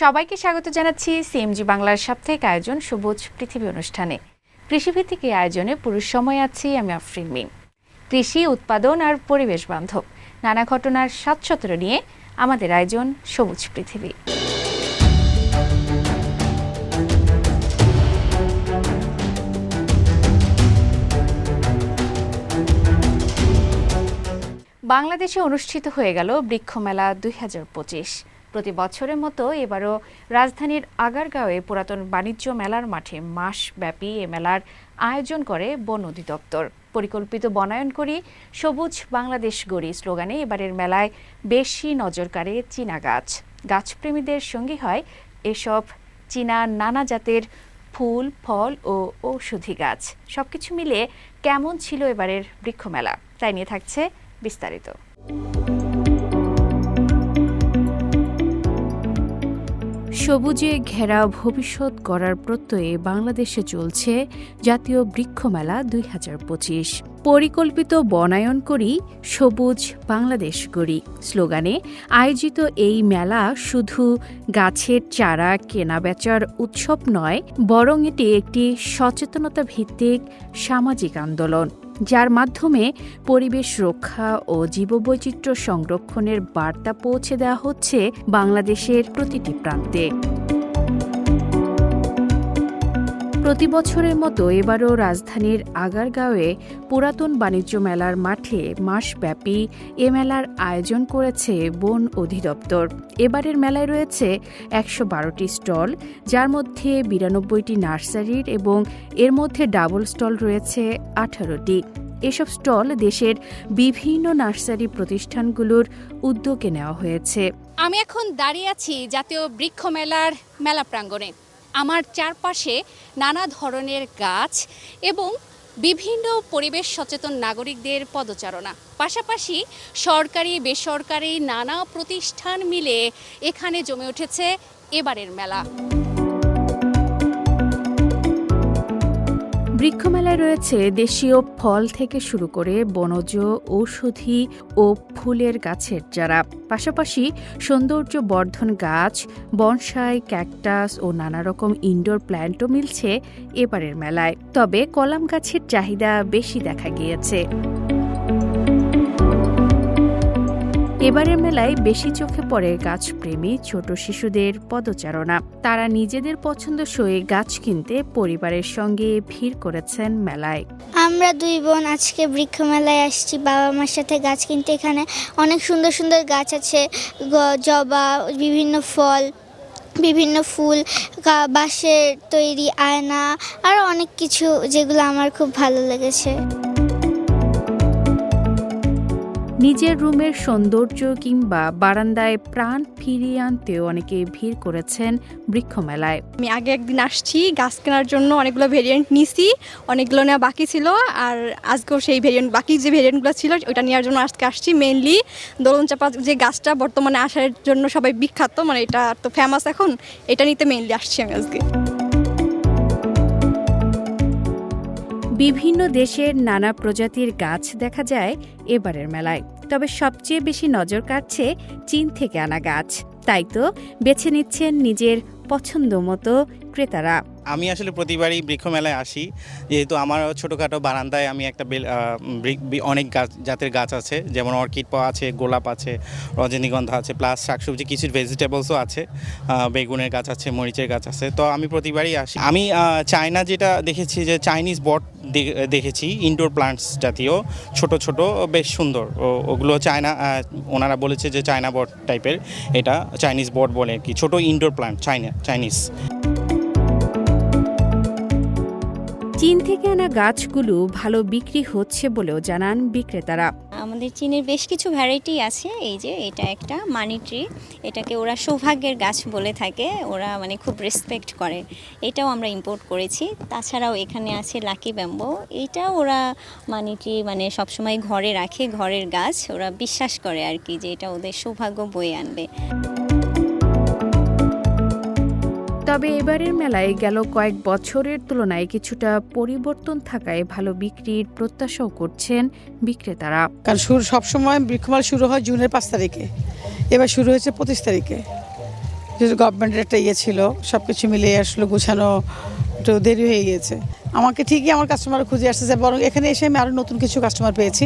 সবাইকে স্বাগত জানাচ্ছি সিএমজি বাংলার সাপ্তাহিক আয়োজন সবুজ পৃথিবী অনুষ্ঠানে। কৃষিভিত্তিক এই আয়োজনে পুরুষ সময় আছি, আমি আফরিন মিম। কৃষি, উৎপাদন আর পরিবেশ বান্ধব। নানা ঘটনার সাতসতর নিয়ে আমাদের আয়োজন সবুজ পৃথিবী। বাংলাদেশে অনুষ্ঠিত হয়ে গেল বৃক্ষমেলা দুই হাজার পঁচিশ। প্রতি বছরের মতো এবারও রাজধানীর আগারগাঁওয়ে পুরাতন বাণিজ্য মেলার মাঠে মাসব্যাপী এ মেলার আয়োজন করে বন অধিদপ্তর। পরিকল্পিত বনায়ন করি সবুজ বাংলাদেশ গড়ি স্লোগানে এবারের মেলায় বেশি নজর কাড়ে চীনা গাছ। গাছপ্রেমীদের সঙ্গী হয় এসব চীনা নানা জাতের ফুল, ফল ও ঔষধি গাছ। সবকিছু মিলিয়ে কেমন ছিল এবারের বৃক্ষমেলা? তাই নিয়ে থাকছে বিস্তারিত। সবুজে ঘেরা ভবিষ্যৎ গড়ার প্রত্যয়ে বাংলাদেশে চলছে জাতীয় বৃক্ষমেলা দুই হাজার পঁচিশ। পরিকল্পিত বনায়ন করি, সবুজ বাংলাদেশ গড়ি। স্লোগানে, আয়োজিত এই মেলা শুধু গাছের চারা কেনাবেচার উৎসব নয়, বরং এটি একটি সচেতনতা ভিত্তিক সামাজিক আন্দোলন। যার মাধ্যমে পরিবেশ রক্ষা ও জীববৈচিত্র্য সংরক্ষণের বার্তা পৌঁছে দেওয়া হচ্ছে বাংলাদেশের প্রতিটি প্রান্তে। প্রতি বছরের মতো এবারও রাজধানীর আগারগাঁওয়ে পুরাতন বাণিজ্য মেলার মাঠে মাসব্যাপী এ মেলার আয়োজন করেছে বন অধিদপ্তর। এবারের মেলায় রয়েছে একশো বারোটি স্টল, যার মধ্যে বিরানব্বইটি নার্সারির এবং এর মধ্যে ডাবল স্টল রয়েছে আঠারোটি। এসব স্টল দেশের বিভিন্ন নার্সারি প্রতিষ্ঠানগুলোর উদ্যোগে নেওয়া হয়েছে। আমি এখন দাঁড়িয়ে আছি জাতীয় বৃক্ষ মেলার মেলা প্রাঙ্গণে। আমার চারপাশে নানা ধরনের গাছ এবং বিভিন্ন পরিবেশ সচেতন নাগরিকদের পদচারণা। পাশাপাশি সরকারি, বেসরকারি নানা প্রতিষ্ঠান মিলে এখানে জমে উঠেছে এবারের মেলা। বৃক্ষমেলায় রয়েছে দেশীয় ফল থেকে শুরু করে বনজ, ঔষধি ও ফুলের গাছের চারা। পাশাপাশি সৌন্দর্য বর্ধন গাছ, বনসাই, ক্যাকটাস ও নানা রকম ইনডোর প্ল্যান্টও মিলছে এবারের মেলায়। তবে কলাম গাছের চাহিদা বেশি দেখা গিয়েছে। এবারের মেলায় বেশি চোখে পড়ে গাছপ্রেমী ছোট শিশুদের পদচারণা। তারা নিজেদের পছন্দ পছন্দসই গাছ কিনতে পরিবারের সঙ্গে ভিড় করেছেন মেলায়। আমরা দুই বোন আজকে বৃক্ষ মেলায় আসছি। বাবা মার সাথে গাছ কিনতে। এখানে অনেক সুন্দর সুন্দর গাছ আছে। জবা, বিভিন্ন ফল, বিভিন্ন ফুল বাঁশের তৈরি আয়না আরও অনেক কিছু যেগুলো আমার খুব ভালো লেগেছে। নিজের রুমের সৌন্দর্য কিংবা বারান্দায় প্রাণ ফিরিয়ে আনতেও অনেকে ভিড় করেছেন বৃক্ষমেলায়। আমি আগে একদিন আসছি গাছ কেনার জন্য অনেকগুলো ভেরিয়েন্ট নিছি অনেকগুলো নেওয়া বাকি ছিল আর আজকেও সেই ভেরিয়েন্ট বাকি যে ভেরিয়েন্টগুলো ছিল ওইটা নেওয়ার জন্য আজকে আসছি মেনলি দোলন চাপা যে গাছটা বর্তমানে আসার জন্য সবাই বিখ্যাত মানে এটা তো ফেমাস এখন এটা নিতে মেনলি আসছি আমি আজকে। বিভিন্ন দেশের নানা প্রজাতির গাছ দেখা যায় এবারের মেলায়। তবে সবচেয়ে বেশি নজর কাটছে চীন থেকে আনা গাছ। তাই তো বেছে নিচ্ছেন নিজের পছন্দ মতো ক্রেতারা আমি আসলে প্রতিবারই বৃক্ষ মেলায় আসি। যেহেতু আমার ছোটোখাটো বারান্দায় আমি একটা অনেক গাছ, জাতের গাছ আছে। যেমন অর্কিড আছে, গোলাপ আছে, রজনীগন্ধা আছে, প্লাস শাকসবজি, কিছু ভেজিটেবলসও আছে। বেগুনের গাছ আছে, মরিচের গাছ আছে। তো আমি প্রতিবারই আসি। আমি চায়না যেটা দেখেছি যে চাইনিজ বট দেখেছি ইনডোর প্লান্টস জাতীয়, ছোট ছোট, বেশ সুন্দর। ওগুলো চায়না ওনারা বলেছে যে চায়না বট টাইপের এটা চাইনিজ বট বলে আর কি। ছোট ইনডোর প্লান্ট চাইনা, চাইনিজ। চীন থেকে আনা গাছগুলো ভালো বিক্রি হচ্ছে বলেও জানান বিক্রেতারা। আমাদের চীনের বেশ কিছু ভ্যারাইটি আছে, এই যে এটা একটা মানি ট্রি এটাকে ওরা সৌভাগ্যের গাছ বলে থাকে, ওরা মানে খুব রেসপেক্ট করে, এটাও আমরা ইম্পোর্ট করেছি। তাছাড়াও এখানে আছে লাকি ব্যাম্বো এইটাও ওরা মানি ট্রি মানে সবসময় ঘরে রাখে, ঘরের গাছ, ওরা বিশ্বাস করে আর কি যে এটা ওদের সৌভাগ্য বয়ে আনবে। তবে এবারের মেলায় গেল কয়েক বছরের তুলনায় কিছুটা পরিবর্তন থাকায় ভালো বিক্রির প্রত্যাশাও করছেন বিক্রেতারা। কারণ শুরু সবসময় বৃক্ষমাল শুরু হয় জুনের পাঁচ তারিখে। এবার শুরু হয়েছে পঁচিশ তারিখে। যেহেতু গভর্নমেন্টের একটা ইয়ে ছিল সব কিছু মিলিয়ে আসলে গুছানো একটু দেরি হয়ে গিয়েছে। আমাকে ঠিকই আমার কাস্টমার খুঁজে আসতেছে, বরং এখানে এসে আমি আরও নতুন কিছু কাস্টমার পেয়েছি।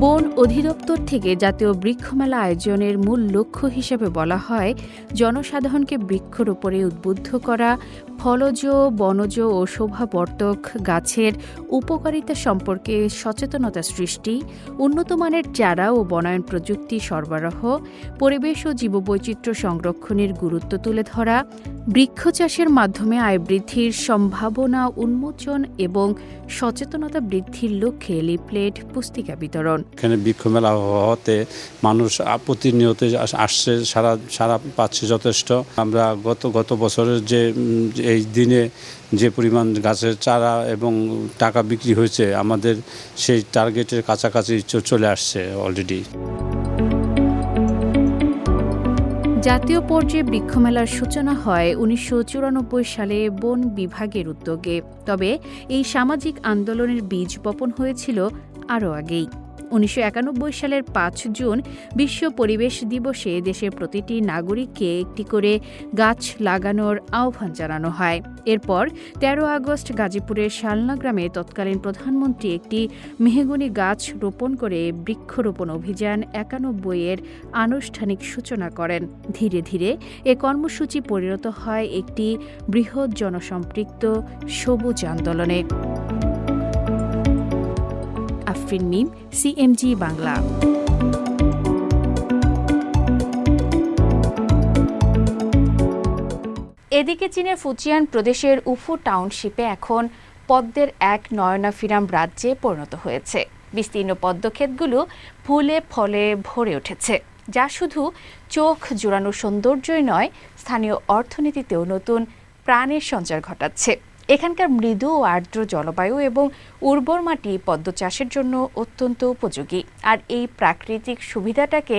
বন অধিদপ্তর থেকে জাতীয় বৃক্ষমেলা আয়োজনের মূল লক্ষ্য হিসেবে বলা হয়, জনসাধারণকে বৃক্ষরোপণে উদ্বুদ্ধ করা, ফলজ, বনজ ও শোভাবর্ধক গাছের উপকারিতা সম্পর্কে সচেতনতা সৃষ্টি, উন্নতমানের চারা ও বনায়ন প্রযুক্তি সরবরাহ, পরিবেশ ও জীববৈচিত্র্য সংরক্ষণের গুরুত্ব তুলে ধরা বৃক্ষ চাষের মাধ্যমে আয় বৃদ্ধির সম্ভাবনা, উন্মোচন এবং সচেতনতা বৃদ্ধির লক্ষ্যে লিফলেট, পুস্তিকা বিতরণ। এখানে বৃক্ষ মেলা হওয়াতে মানুষ প্রতিনিয়ত আসছে, সারা সারা পাচ্ছে যথেষ্ট। আমরা গত গত বছরের যে, এই দিনে যে পরিমাণ গাছের চারা এবং টাকা বিক্রি হয়েছে, আমাদের সেই টার্গেটের কাছাকাছি চলে আসছে অলরেডি জাতীয় পর্যায়ে বৃক্ষমেলার সূচনা হয় উনিশশো চুরানব্বই সালে বন বিভাগের উদ্যোগে। তবে এই সামাজিক আন্দোলনের বীজ বপন হয়েছিল আরও আগেই। উনিশশো একানব্বই সালের পাঁচ জুন বিশ্ব পরিবেশ দিবসে দেশের প্রতিটি নাগরিককে একটি করে গাছ লাগানোর আহ্বান জানানো হয়। এরপর তেরো আগস্ট গাজীপুরের শালনা গ্রামে তৎকালীন প্রধানমন্ত্রী একটি মেহগনি গাছ রোপণ করে বৃক্ষরোপণ অভিযান একানব্বই এর আনুষ্ঠানিক সূচনা করেন। ধীরে ধীরে এ কর্মসূচি পরিণত হয় একটি বৃহৎ জনসম্পৃক্ত সবুজ আন্দোলনে। আফরিন মিম, সিএমজি বাংলা। এদিকে চীনের ফুচিয়ান প্রদেশের উফু টাউনশিপে এখন পদ্মের এক নয়নাফিরাম রাজ্যে পরিণত হয়েছে। বিস্তীর্ণ পদ্মক্ষেতগুলো ফুলে ফলে ভরে উঠেছে, যা শুধু চোখ জোড়ানো সৌন্দর্যই নয়, স্থানীয় অর্থনীতিতেও নতুন প্রাণের সঞ্চার ঘটাচ্ছে। এখানকার মৃদু ও আর্দ্র জলবায়ু এবং উর্বর মাটি পদ্ম চাষের জন্য অত্যন্ত উপযোগী। আর এই প্রাকৃতিক সুবিধাটাকে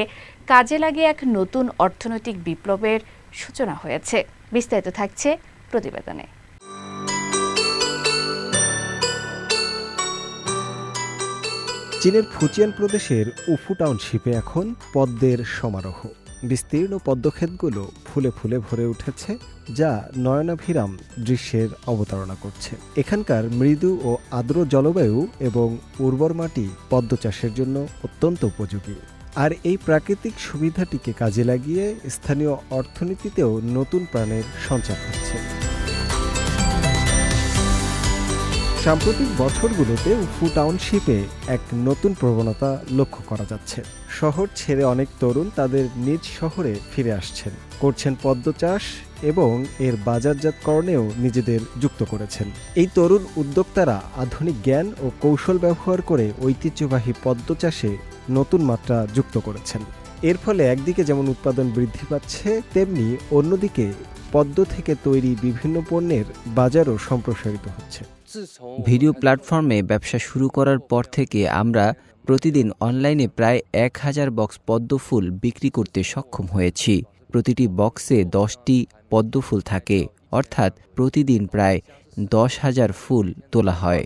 কাজে লাগিয়ে এক নতুন অর্থনৈতিক বিপ্লবের সূচনা হয়েছে। বিস্তারিত থাকছে প্রতিবেদনে। চীনের ফুচিয়ান প্রদেশের উফু টাউনশিপে এখন পদ্মের সমারোহ। বিস্তীর্ণ পদ্মক্ষেতগুলো ফুলে ফুলে ভরে উঠেছে, যা নয়নাভিরাম দৃশ্যের অবতারণা করছে। এখানকার মৃদু ও আর্দ্র জলবায়ু এবং উর্বর মাটি পদ্ম চাষের জন্য অত্যন্ত উপযোগী। আর এই প্রাকৃতিক সুবিধাটিকে কাজে লাগিয়ে স্থানীয় অর্থনীতিতেও নতুন প্রাণের সঞ্চার হচ্ছে। সাম্প্রতিক বছরগুলোতে উফু টাউনশিপে এক নতুন প্রবণতা লক্ষ্য করা যাচ্ছে। শহর ছেড়ে অনেক তরুণ তাদের নিজ শহরে ফিরে আসছেন। করছেন পদ্ম চাষ এবং এর বাজারজাতকরণেও নিজেদের যুক্ত করেছেন। এই তরুণ উদ্যোক্তারা আধুনিক জ্ঞান ও কৌশল ব্যবহার করে ঐতিহ্যবাহী পদ্ম চাষে নতুন মাত্রা যুক্ত করেছেন। এর ফলে একদিকে যেমন উৎপাদন বৃদ্ধি পাচ্ছে, তেমনি অন্যদিকে পদ্ম থেকে তৈরি বিভিন্ন পণ্যের বাজারও সম্প্রসারিত হচ্ছে। ভিডিও প্ল্যাটফর্মে ব্যবসা শুরু করার পর থেকে আমরা প্রতিদিন অনলাইনে প্রায় এক হাজার বক্স পদ্ম ফুল বিক্রি করতে সক্ষম হয়েছি। প্রতিটি বক্সে দশটি পদ্ম ফুল থাকে, অর্থাৎ প্রতিদিন প্রায় দশ হাজার ফুল তোলা হয়।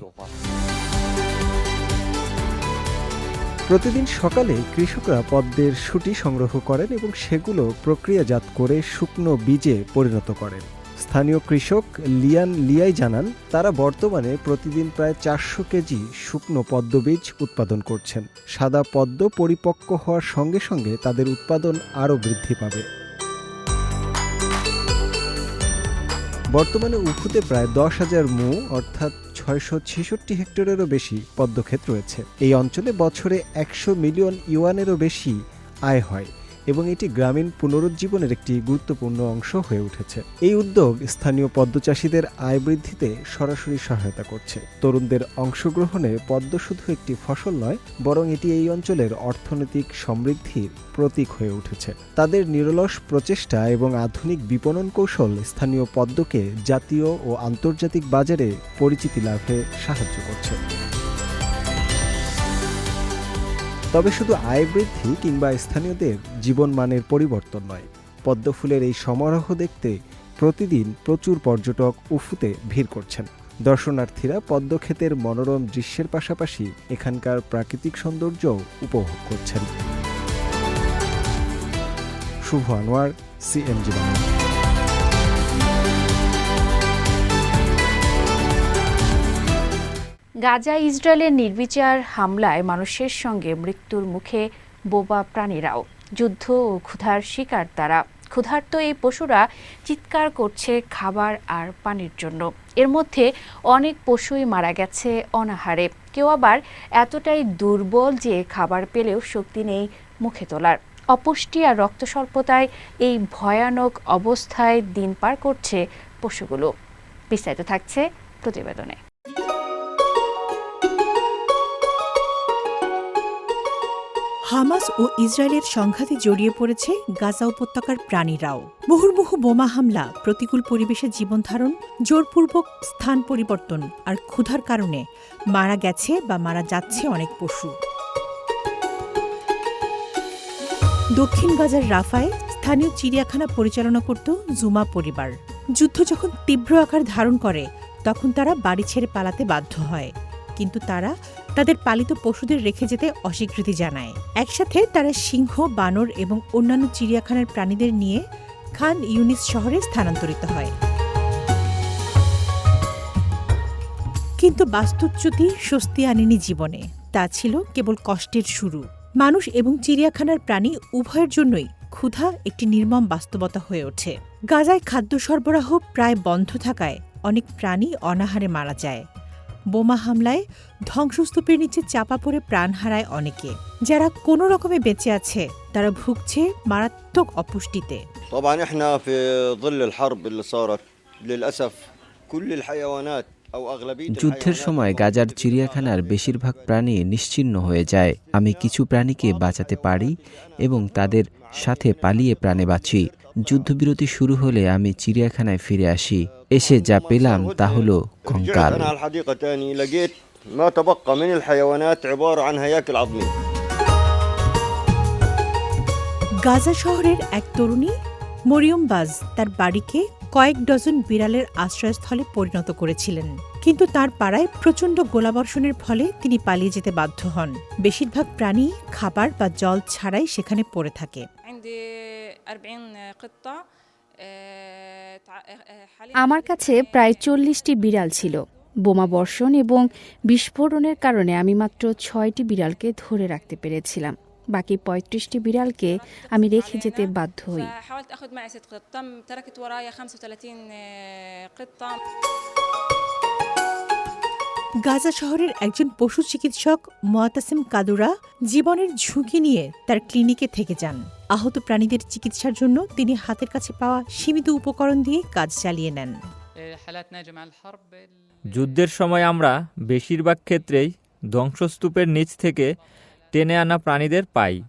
প্রতিদিন সকালে কৃষকরা পদ্মের সুটি সংগ্রহ করেন এবং সেগুলো প্রক্রিয়াজাত করে শুকনো বীজে পরিণত করেন। স্থানীয় কৃষক লিয়ান লিয়াই জানান, তারা বর্তমানে প্রতিদিন প্রায় চারশো কেজি শুকনো পদ্মবীজ উৎপাদন করছেন। সাদা পদ্ম পরিপক্ক হওয়ার সঙ্গে সঙ্গে তাদের উৎপাদন আরও বৃদ্ধি পাবে। বর্তমানে উফুতে প্রায় দশ হাজার মু, অর্থাৎ ছয়শো ছেষট্টি হেক্টরেরও বেশি পদ্মক্ষেত রয়েছে। এই অঞ্চলে বছরে একশো মিলিয়ন ইউয়ানেরও বেশি আয় হয়। এবং এটি গ্রামীণ পুনরুজ্জীবনের একটি গুরুত্বপূর্ণ অংশ হয়ে উঠেছে। এই উদ্যোগ স্থানীয় পদ্মচাষীদের আয় বৃদ্ধিতে সরাসরি সহায়তা করছে। তরুণদের অংশগ্রহণে পদ্ম শুধু একটি ফসল নয়, বরং এটি এই অঞ্চলের অর্থনৈতিক সমৃদ্ধির প্রতীক হয়ে উঠেছে। তাদের নিরলস প্রচেষ্টা এবং আধুনিক বিপণন কৌশল স্থানীয় পদ্মকে জাতীয় ও আন্তর্জাতিক বাজারে পরিচিতি লাভে সাহায্য করছে। তবে শুধু আয় বৃদ্ধি কিংবা স্থানীয়দের জীবনমানের পরিবর্তন নয়। পদ্ম ফুলের এই সমারোহ দেখতে প্রতিদিন প্রচুর পর্যটক উফুতে ভিড় করছেন। দর্শনার্থীরা পদ্মক্ষেতের মনোরম দৃশ্যের পাশাপাশি এখানকার প্রাকৃতিক সৌন্দর্যও উপভোগ করছেন। শুভ আনোয়ার, সিএমজি বাংলা। গাজা ইসরায়েলের নির্বিচার হামলায় মানুষের সঙ্গে মৃত্যুর মুখে বোবা প্রাণীরাও। যুদ্ধ ও ক্ষুধার শিকার তারা। ক্ষুধার্ত এই পশুরা চিৎকার করছে খাবার আর পানির জন্য। এর মধ্যে অনেক পশুই মারা গেছে অনাহারে। কেউ আবার এতটাই দুর্বল যে খাবার পেলেও শক্তি নেই মুখে তোলার। অপুষ্টি আর রক্ত স্বল্পতায় এই ভয়ানক অবস্থায় দিন পার করছে পশুগুলো। বিস্তারিত থাকছে প্রতিবেদনে। হামাস ও ইসরায়েলের সংঘাতে জড়িয়ে পড়েছে গাজা উপত্যকার প্রাণীরাও। মুহুর্মুহু বোমা হামলা, প্রতিকূল পরিবেশে জীবনধারণ, জোরপূর্বক স্থান পরিবর্তন আর ক্ষুধার কারণে মারা গেছে বা মারা যাচ্ছে অনেক পশু। দক্ষিণ গাজার রাফায় স্থানীয় চিড়িয়াখানা পরিচালনা করত জুমা পরিবার। যুদ্ধ যখন তীব্র আকার ধারণ করে, তখন তারা বাড়ি ছেড়ে পালাতে বাধ্য হয়। কিন্তু তারা তাদের পালিত পশুদের রেখে যেতে অস্বীকৃতি জানায়। একসাথে তারা সিংহ, বানর এবং অন্যান্য চিড়িয়াখানার প্রাণীদের নিয়ে খান ইউনিস শহরে স্থানান্তরিত হয়। কিন্তু বাস্তুচ্যুতি স্বস্তি আনেনি জীবনে। তা ছিল কেবল কষ্টের শুরু। মানুষ এবং চিড়িয়াখানার প্রাণী উভয়ের জন্যই ক্ষুধা একটি নির্মম বাস্তবতা হয়ে ওঠে। গাজায় খাদ্য সরবরাহ প্রায় বন্ধ থাকায় অনেক প্রাণী অনাহারে মারা যায়। বোমা হামলায় ধ্বংসস্তূপের নিচে চাপা পড়ে প্রাণ হারায় অনেকে। যারা কোনো রকমে বেঁচে আছে তারা ভুগছে মারাত্মক অপুষ্টিতে। যুদ্ধের সময় গাজার চিড়িয়াখানার বেশিরভাগ প্রাণী নিশ্চিহ্ন হয়ে যায়। আমি কিছু প্রাণীকে বাঁচাতে পারি এবং তাদের সাথে পালিয়ে প্রাণে বাঁচি। যুদ্ধবিরতি শুরু হলে আমি চিড়িয়াখানায় ফিরে আসি। এসে যা পেলাম তা হলো কঙ্কাল। গাজা শহরের এক তরুণী মরিয়ম বাজ তার বাড়িকে কয়েক ডজন বিড়ালের আশ্রয়স্থলে পরিণত করেছিলেন। কিন্তু তার পাড়ায় প্রচণ্ড গোলাবর্ষণের ফলে তিনি পালিয়ে যেতে বাধ্য হন। বেশিরভাগ প্রাণী খাবার বা জল ছাড়াই সেখানে পড়ে থাকে। uh, আমার কাছে প্রায় চল্লিশটি বিড়াল ছিল। বোমা বর্ষণ এবং বিস্ফোরণের কারণে আমি মাত্র ছয়টি বিড়ালকে ধরে রাখতে পেরেছিলাম। বাকি পঁয়ত্রিশটি বিড়ালকে আমি রেখে যেতে বাধ্য হই। গাজা শহরের একজন পশু চিকিৎসক মোয়াতাসিম কাদুরা জীবনের ঝুঁকি নিয়ে তার ক্লিনিকে থেকে যান। আহত প্রাণীদের চিকিৎসার জন্য তিনি হাতের কাছে পাওয়া সীমিত উপকরণ দিয়ে কাজ চালিয়ে নেন। যুদ্ধের সময় আমরা বেশিরভাগ ক্ষেত্রেই ধ্বংসস্তূপের নিচ থেকে টেনে আনা প্রাণীদের পাই।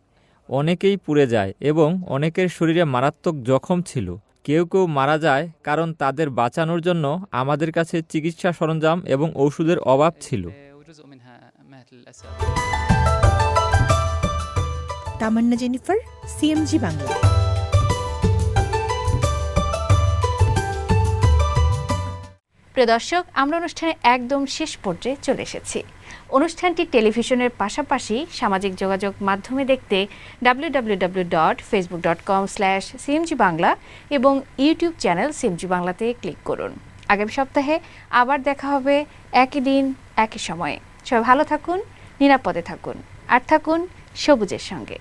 অনেকেই পুড়ে যায় এবং অনেকের শরীরে মারাত্মক জখম ছিল। কেউ কেউ মারা যায় কারণ তাদের বাঁচানোর জন্য আমাদের কাছে চিকিৎসা সরঞ্জাম এবং ওষুধের অভাব ছিল। Tamanna Jennifer CMG Bangla. প্রিয় দর্শক আমরা অনুষ্ঠানে একদম শেষ পর্যায়ে চলে এসেছি। অনুষ্ঠানটি টেলিভিশনের পাশাপাশি সামাজিক যোগাযোগ মাধ্যমে দেখতে W W W dot Facebook dot com slash CMG Bangla এবং ইউটিউব চ্যানেল সিএমজি বাংলাতে ক্লিক করুন। আগামী সপ্তাহে আবার দেখা হবে একই দিন, একই সময়ে। সবাই ভালো থাকুন, নিরাপদে থাকুন। আর থাকুন সবুজের সঙ্গে।